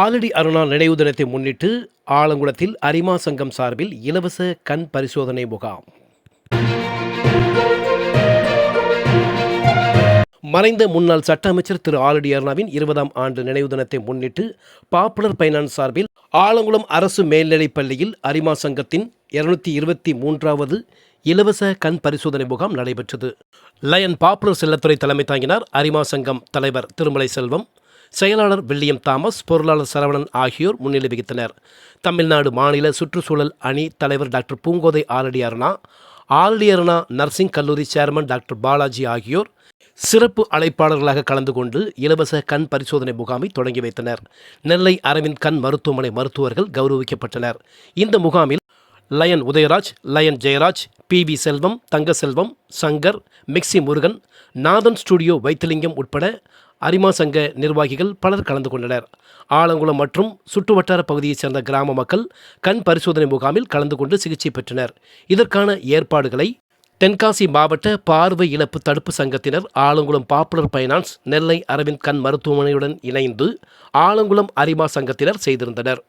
ஆலடி அருணா நினைவு தினத்தை முன்னிட்டு ஆலங்குளத்தில் அரிமா சங்கம் சார்பில் இலவச கண் பரிசோதனை முகாம். மறைந்த முன்னாள் சட்ட அமைச்சர் திரு ஆலடி அருணாவின் இருபதாம் ஆண்டு நினைவு தினத்தை முன்னிட்டு பாப்புலர் பைனான்ஸ் சார்பில் ஆலங்குளம் அரசு மேல்நிலைப் பள்ளியில் அரிமா சங்கத்தின் இருநூத்தி இருபத்தி மூன்றாவது இலவச கண் பரிசோதனை முகாம் நடைபெற்றது. லயன் பாப்புலர் செல்லத்துறை தலைமை தாங்கினார் அரிமா சங்கம் தலைவர் திருமலை செல்வம். செயலாளர் வில்லியம் தாமஸ் பொருளாளர் சரவணன் ஆகியோர் முன்னிலை வகித்தனர். தமிழ்நாடு மாநில சுற்றுச்சூழல் அணி தலைவர் டாக்டர் பூங்கோதை ஆலடி அருணா ஆலடி அருணா நர்சிங் கல்லூரி சேர்மன் டாக்டர் பாலாஜி ஆகியோர் சிறப்பு அழைப்பாளர்களாக கலந்து கொண்டு இலவச கண் பரிசோதனை முகாமை தொடங்கி வைத்தனர். நெல்லை அரவிந்த் கண் மருத்துவமனை மருத்துவர்கள் கௌரவிக்கப்பட்டனர். இந்த முகாமில் lion Udayaraj lion Jeyaraj P V Selvam Thangaselvam Shankar mixie Murugan Nathan studio Vaithilingam உட்பட அரிமா சங்க நிர்வாகிகள் பலர் கலந்து கொண்டனர். ஆலங்குளம் மற்றும் சுற்றுவட்டார பகுதியைச் சேர்ந்த கிராம மக்கள் கண் பரிசோதனை முகாமில் கலந்து கொண்டு சிகிச்சை பெற்றனர். இதற்கான ஏற்பாடுகளை தென்காசி மாவட்ட பார்வை இழப்பு தடுப்பு சங்கத்தினர் ஆலங்குளம் பாப்புலர் பைனான்ஸ் நெல்லை அரவிந்த் கண் மருத்துவமனையுடன் இணைந்து ஆலங்குளம் அரிமா சங்கத்தினர் செய்திருந்தனர்.